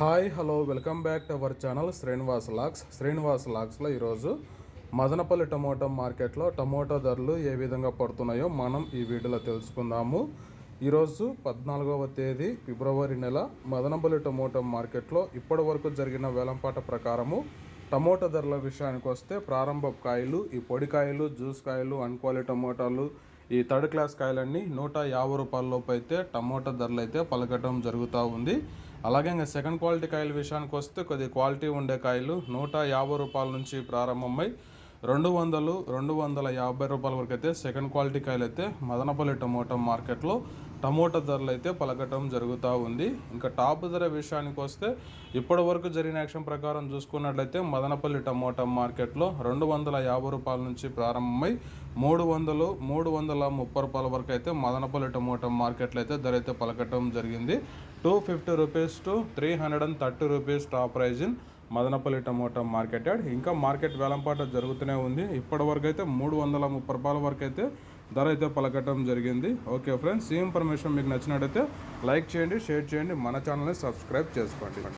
Hi hello welcome back to our channel Srinivas lakhs. Srinivas లాక్స్లో ఈరోజు Madanapalle tomato మార్కెట్లో టమోటా ధరలు ఏ విధంగా పడుతున్నాయో మనం ఈ వీడియోలో తెలుసుకుందాము. ఈరోజు పద్నాలుగవ తేదీ ఫిబ్రవరి నెల. మదనపల్లి టమోటా మార్కెట్లో ఇప్పటి వరకు జరిగిన వేలంపాట ప్రకారము టమోటా ధరల విషయానికి వస్తే ప్రారంభ కాయలు ఈ పొడి కాయలు జ్యూస్ కాయలు అన్క్వాలి టమోటాలు ఈ థర్డ్ క్లాస్ కాయలన్నీ నూట యాభై రూపాయల లోపు అయితే టమోటా ధరలు అయితే పలకటం జరుగుతూ ఉంది. అలాగే ఇంకా సెకండ్ క్వాలిటీ కాయల విషయానికి వస్తే కొద్ది క్వాలిటీ ఉండే కాయలు నూట యాభై రూపాయల నుంచి ప్రారంభమై రెండు వందలు రెండు వందల యాభై రూపాయల వరకు అయితే సెకండ్ క్వాలిటీ కాయలు అయితే మదనపల్లి టమోటా మార్కెట్లో టమోటా ధరలు అయితే పలకటం జరుగుతూ ఉంది. ఇంకా టాప్ ధర విషయానికి వస్తే ఇప్పటి వరకు జరిగిన యాక్షన్ ప్రకారం చూసుకున్నట్లయితే మదనపల్లి టమోటా మార్కెట్లో రెండు వందల యాభై రూపాయల నుంచి ప్రారంభమై మూడు వందలు మూడు వందల ముప్పై రూపాయల వరకు అయితే మదనపల్లి టమోటా మార్కెట్లో అయితే ధర అయితే పలకటం జరిగింది. Two fifty rupees to three hundred and thirty rupees top price in Madanapalli tomato market yard ఇంకా మార్కెట్ వేలంపాట జరుగుతూనే ఉంది. ఇప్పటి వరకు అయితే మూడు వందల ముప్పై రూపాయల వరకు అయితే ధర అయితే పలకటం జరిగింది. ఓకే ఫ్రెండ్స్ ఈ ఇన్ఫర్మేషన్ మీకు నచ్చినట్టయితే లైక్ చేయండి షేర్ చేయండి మన ఛానల్ని సబ్స్క్రైబ్ చేసుకోండి.